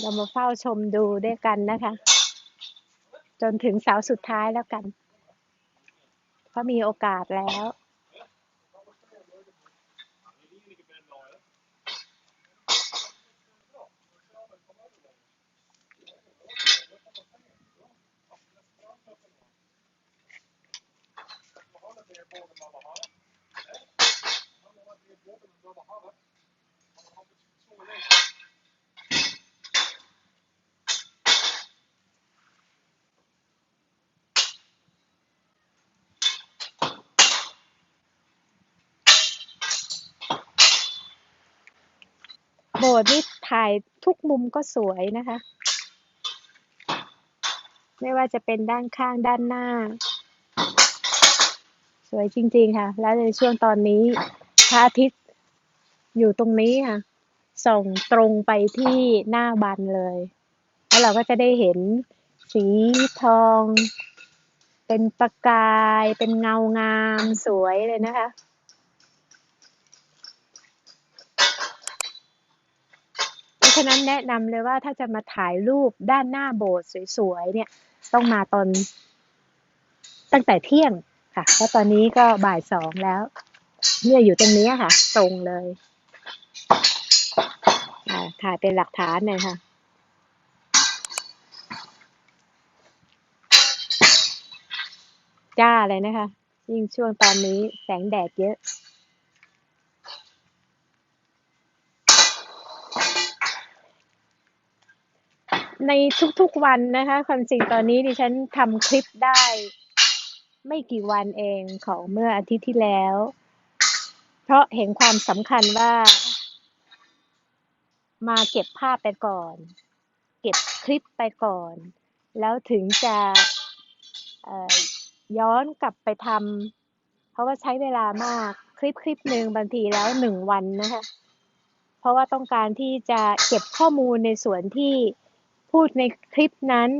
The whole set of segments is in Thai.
เรามาเฝ้าชมดูด้วยกันนะคะ จนถึงเสาสุดท้ายแล้วกันเพราะมีโอกาสแล้ว โบสถ์นี่ถ่ายทุกมุมก็สวยนะคะ ไม่ว่าจะเป็นด้านข้างด้านหน้า สวยจริง ๆ ค่ะ แล้วในช่วงตอนนี้พระอาทิตย์อยู่ตรงนี้ค่ะ ส่องตรงไปที่หน้าบันเลย แล้วเราก็จะได้เห็นสีทอง เป็นประกาย เป็นเงางามสวยเลยนะคะ เพราะ ฉะนั้นแนะนำเลยว่าถ้าจะมาถ่ายรูปด้านหน้าโบสถ์สวยๆเนี่ยต้องมาตอนตั้งแต่เที่ยงค่ะเพราะตอนนี้ก็บ่ายสองแล้ว เนี่ยอยู่ตรงนี้ค่ะ ตรงเลยอ่าถ่ายเป็นหลักฐานหน่อยค่ะจ้าเลยนะคะ ยิ่งช่วงตอนนี้แสงแดดเยอะ ในทุกๆวันนะคะ ความจริงตอนนี้ดิฉันทำคลิปได้ ไม่กี่วันเองของเมื่ออาทิตย์ที่แล้ว เพราะเห็นความสำคัญว่า มาเก็บภาพไปก่อน เก็บคลิปไปก่อน แล้วถึงจะย้อนกลับไปทำเพราะว่าใช้เวลามากคลิปคลิปหนึ่งบางทีแล้วหนึ่งวันนะคะ เพราะว่าต้องการที่จะเก็บข้อมูลในส่วนที่ พูดในคลิปนั้น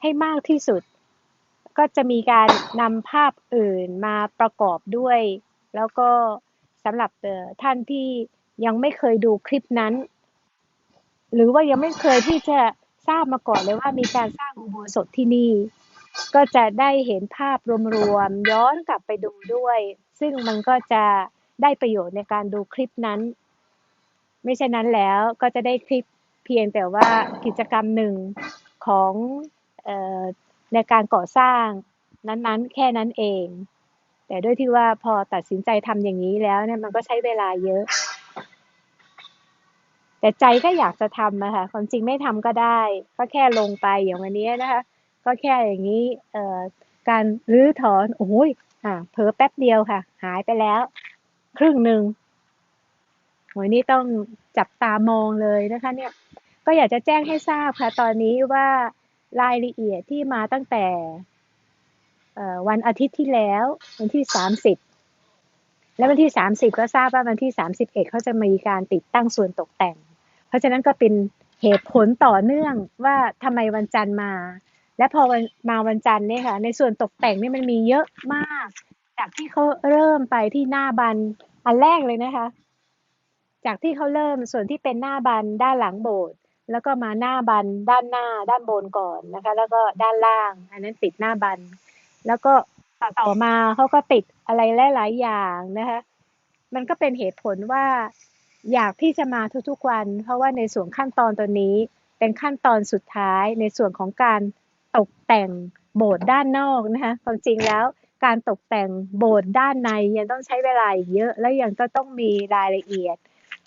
ให้มากที่สุด ก็จะมีการนำภาพอื่นมาประกอบด้วย แล้วก็สำหรับท่านที่ยังไม่เคยดูคลิปนั้น หรือว่ายังไม่เคยที่จะทราบมาก่อนเลยว่ามีการสร้างอุโบสถที่นี่ ก็จะได้เห็นภาพรวมๆย้อนกลับไปดูด้วย ซึ่งมันก็จะได้ประโยชน์ในการดูคลิปนั้น ไม่ใช่นั้นแล้วก็จะได้คลิป เพียงแต่ว่ากิจกรรมหนึ่งของออในการก่อสร้างนั้นๆ แค่นั้นเอง แต่ด้วยที่ว่าพอตัดสินใจทำอย่างนี้แล้วเนี่ยมันก็ใช้เวลาเยอะ แต่ใจก็อยากจะทำนะคะความจริงไม่ทำก็ได้ ก็แค่ลงไปอย่างวันนี้นะคะ ก็แค่อย่างนี้เอ่อการรื้อถอนโอ้ยอ่าเผลอแป๊บเดียวค่ะ หายไปแล้ว ครึ่งหนึ่ง โหนี่ต้องจับตามองเลยนะคะเนี่ยก็อยากจะแจ้งให้ทราบค่ะ ตอนนี้ว่ารายละเอียดที่มาตั้งแต่วันอาทิตย์ที่แล้ววันที่สามสิบแล้ววันที่สามสิบก็ทราบว่าวันที่สามสิบเอ็ดเขาจะมีการติดตั้งส่วนตกแต่ง เพราะฉะนั้นก็เป็นเหตุผลต่อเนื่องว่าทำไมวันจันทร์มา และพอวันมาวันจันทร์เนี่ยค่ะ ในส่วนตกแต่งนี่มันมีเยอะมาก จากที่เขาเริ่มไปที่หน้าบันอันแรกเลยนะคะ จากที่เขาเริ่มส่วนที่เป็นหน้าบันด้านหลังโบสถ์แล้วก็มาหน้าบันด้านหน้าด้านบนก่อนนะคะ แล้วก็ด้านล่าง อันนั้นติดหน้าบัน แล้วก็ต่อมาเขาก็ติดอะไรหลายๆอย่างนะคะ มันก็เป็นเหตุผลว่าอยากที่จะมาทุกๆวัน เพราะว่าในส่วนขั้นตอนตัวนี้เป็นขั้นตอนสุดท้ายในส่วนของการตกแต่งโบสถ์ด้านนอกนะคะความจริงแล้วการตกแต่งโบสถ์ด้านในยังต้องใช้เวลาอีกเยอะ และยังจะต้องมีรายละเอียด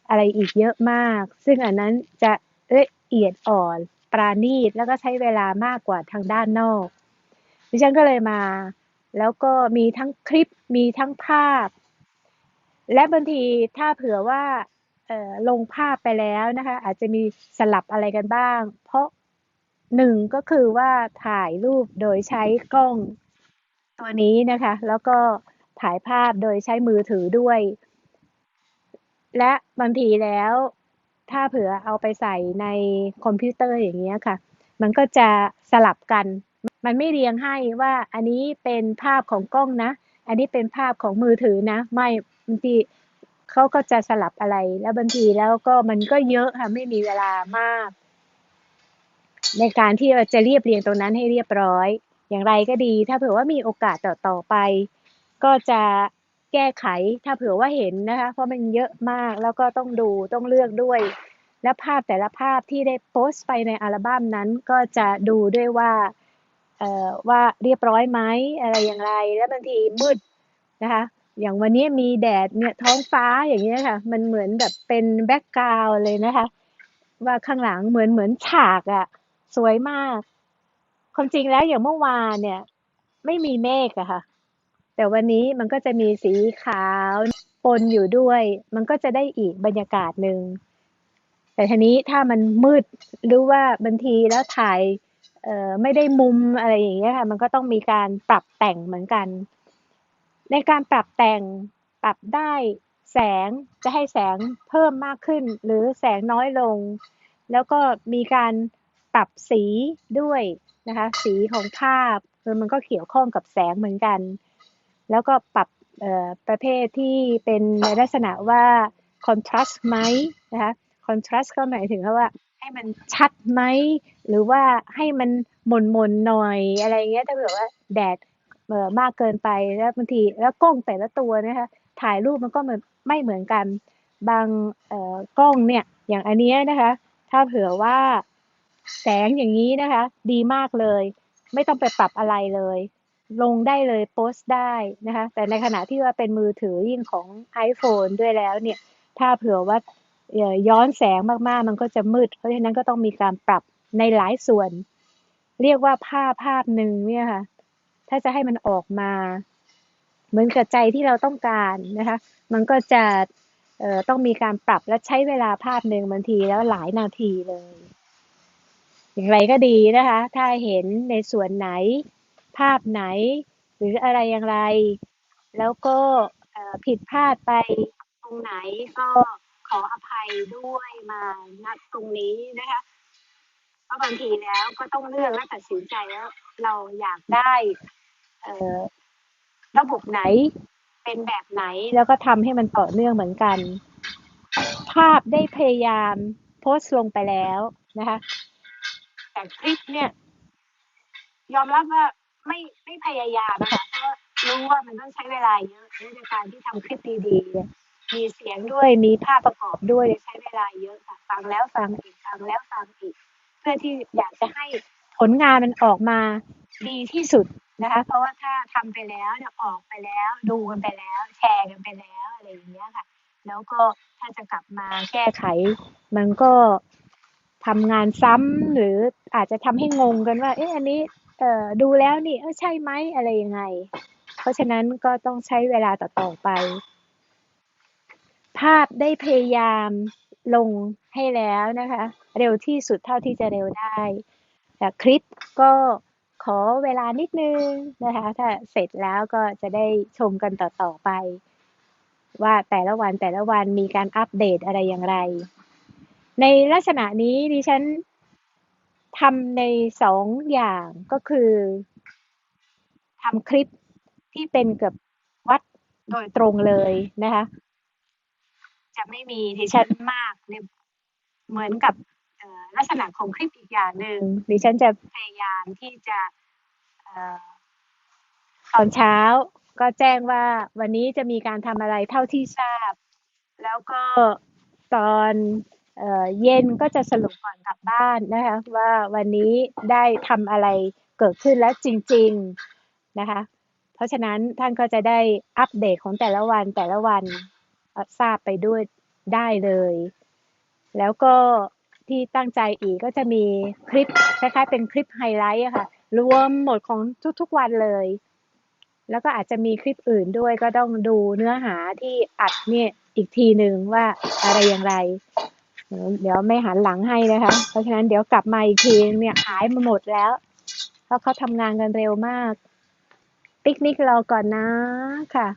อะไรอีกเยอะมาก ซึ่งอันนั้นจะละเอียดอ่อน ปราณีต แล้วก็ใช้เวลามากกว่าทางด้านนอก ดิฉันก็เลยมา แล้วก็มีทั้งคลิป มีทั้งภาพ และบางทีถ้าเผื่อว่าลงภาพไปแล้วนะคะ อาจจะมีสลับอะไรกันบ้าง เพราะหนึ่งก็คือว่าถ่ายรูปโดยใช้กล้องตัวนี้นะคะ แล้วก็ถ่ายภาพโดยใช้มือถือด้วย และบางทีแล้ว ถ้าเผื่อเอาไปใส่ในคอมพิวเตอร์อย่างเงี้ยค่ะ มันก็จะสลับกัน มันไม่เรียงให้ว่าอันนี้เป็นภาพของกล้องนะ อันนี้เป็นภาพของมือถือนะ ไม่บางทีเขาก็จะสลับอะไร แล้วบางทีแล้วก็มันก็เยอะค่ะไม่มีเวลามาก ในการที่จะเรียบเรียงตรงนั้นให้เรียบร้อย อย่างไรก็ดี ถ้าเผื่อว่ามีโอกาสต่อต่อไป ก็จะ แก้ไขถ้าเผื่อว่าเห็นนะคะ เพราะมันเยอะมากแล้วก็ต้องดูต้องเลือกด้วย และภาพแต่ละภาพที่ได้โพสต์ไปในอัลบั้มนั้นก็จะดูด้วยว่าเอ่อว่าเรียบร้อยไหมอะไรอย่างไร แล้วบางทีมืดนะคะ อย่างวันนี้มีแดดเนี่ยท้องฟ้าอย่างเงี้ค่ะ มันเหมือนแบบเป็นแบ็กกราวเลยนะคะ ว่าข้างหลังเหมือนเหมือนฉากอะสวยมาก ความจริงแล้วอย่างเมื่อวานเนี่ย ไม่มีเมฆอะค่ะ แต่วันนี้มันก็จะมีสีขาวปนอยู่ด้วย มันก็จะได้อีกบรรยากาศหนึ่งแต่ทีนี้ถ้ามันมืดหรือว่าบางทีแล้วถ่ายเออไม่ได้มุมอะไรอย่างเงี้ยค่ะ มันก็ต้องมีการปรับแต่งเหมือนกัน ในการปรับแต่งปรับได้แสงจะให้แสงเพิ่มมากขึ้น หรือแสงน้อยลง แล้วก็มีการปรับสีด้วยนะคะ สีของภาพคือมันก็เกี่ยวข้องกับแสงเหมือนกัน แล้วก็ปรับประเภทที่เป็นในลักษณะว่า contrast ไหมนะคะ contrast ก็หมายถึงว่าให้มันชัดไหมหรือว่าให้มันหม่นหม่นๆหน่อยอะไรเงี้ยถ้าเกิดว่าแดดมากเกินไปแล้วบางทีแล้วกล้องแต่ละตัวนะคะถ่ายรูปมันก็เหมือนไม่เหมือนกัน บางกล้องเนี่ยอย่างอันนี้นะคะ ถ้าเผื่อว่าแสงอย่างนี้นะคะ ดีมากเลย ไม่ต้องไปปรับอะไรเลย ลงได้เลยโพสต์ได้นะคะ แต่ในขณะที่ว่าเป็นมือถือยิ่งของ iPhone ด้วยแล้วเนี่ย ถ้าเผื่อว่าย้อนแสงมากๆ มันก็จะมืด เพราะฉะนั้นก็ต้องมีการปรับในหลายส่วน เรียกว่าภาพภาพหนึ่งเนี่ยค่ะ ถ้าจะให้มันออกมา เหมือนกับใจที่เราต้องการนะคะ มันก็จะต้องมีการปรับและใช้เวลาภาพหนึ่งบางทีแล้วหลายนาทีเลย อย่างไรก็ดีนะคะ ถ้าเห็นในส่วนไหน ภาพไหน หรืออะไรอย่างไร แล้วก็ผิดพลาดไปตรงไหนก็ขออภัยด้วยมาณตรงนี้นะคะเพราะบางทีแล้วก็ต้องเลือกและตัดสินใจแล้วเราอยากได้ระบบไหนเป็นแบบไหนแล้วก็ทำให้มันต่อเนื่องเหมือนกัน ภาพได้พยายามโพสต์ลงไปแล้วนะคะแต่คลิปเนี่ย ยอมรับว่า ไม่ไม่พยายามนะคะเพราะรู้ว่ามันต้องใช้เวลาเยอะในการที่ทำคลิปดีๆมีเสียงด้วยมีภาพประกอบด้วยใช้เวลาเยอะค่ะฟังแล้วฟังอีกฟังแล้วฟังอีก เพื่อที่อยากจะให้ผลงานมันออกมาดีที่สุดนะคะ เพราะว่าถ้าทำไปแล้วเนี่ยออกไปแล้ว ดูกันไปแล้ว แชร์กันไปแล้วอะไรอย่างเงี้ยค่ะ แล้วก็ถ้าจะกลับมาแก้ไข มันก็ทำงานซ้ำหรืออาจจะทำให้งงกันว่า เอ๊ะอันนี้ เออดูแล้วนี่เออใช่ไหมอะไรยังไง เพราะฉะนั้นก็ต้องใช้เวลาต่อๆไป ภาพได้พยายามลงให้แล้วนะคะ เร็วที่สุดเท่าที่จะเร็วได้แต่คลิปก็ขอเวลานิดนึงนะคะ ถ้าเสร็จแล้วก็จะได้ชมกันต่อๆไป ว่าแต่ละวันแต่ละวันมีการอัปเดตอะไรอย่างไร ในลักษณะนี้ดิฉัน ทำในสองอย่างก็คือทำคลิปที่เป็นกับวัดโดยตรงเลยนะคะ จะไม่มีดิฉันมากในเหมือนกับลักษณะของคลิปอีกอย่างหนึ่งดิฉันจะพยายามที่จะออตอนเช้าก็แจ้งว่าวันนี้จะมีการทำอะไรเท่าที่ทราบ แล้วก็ตอน เย็นก็จะสรุปก่อนกลับบ้านนะคะว่าวันนี้ได้ทำอะไรเกิดขึ้นแล้วจริง ๆนะคะ เพราะฉะนั้นท่านก็จะได้อัปเดตของแต่ละวันแต่ละวันทราบไปด้วยได้เลย แล้วก็ที่ตั้งใจอีกก็จะมีคลิปคล้ายๆเป็นคลิปไฮไลท์อะค่ะ รวมหมดของทุกๆวันเลย แล้วก็อาจจะมีคลิปอื่นด้วยก็ต้องดูเนื้อหาที่อัดเนี่ยอีกทีหนึ่งว่าอะไรอย่างไร เดี๋ยวไม่หันหลังให้นะคะ เพราะฉะนั้นเดี๋ยวกลับมาอีกทีเนี่ยหายมาหมดแล้ว เพราะเขาทำงานกันเร็วมาก ปิกนิกเราก่อนนะค่ะ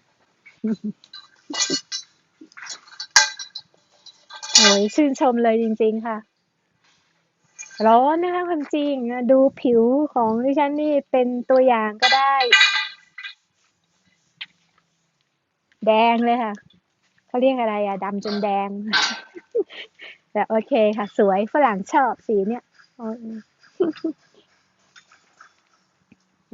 โอ้ยชื่นชมเลยจริง ๆ ค่ะ ร้อนนะคะความจริง ดูผิวของดิฉันนี่เป็นตัวอย่างก็ได้ แดงเลยค่ะ เขาเรียกอะไรอะดำจนแดง แต่โอเคค่ะ สวยฝรั่งชอบสีเนี่ยโอ้ย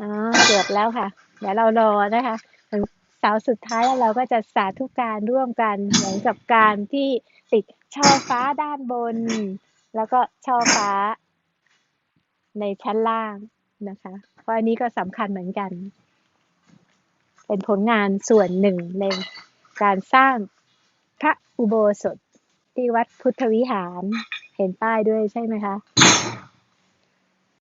อ๋อเกือบแล้วค่ะ เดี๋ยวเรารอนะคะถึงเสาสุดท้ายแล้วเราก็จะสาธุการร่วมกันเหมือนกับการที่ติดช่อฟ้าด้านบน แล้วก็ช่อฟ้า ในชั้นล่างนะคะ เพราะอันนี้ก็สำคัญเหมือนกัน เป็นผลงานส่วนหนึ่งในการสร้างพระอุโบสถ ที่วัดพุทธวิหาร เห็นป้ายด้วยใช่ไหมคะ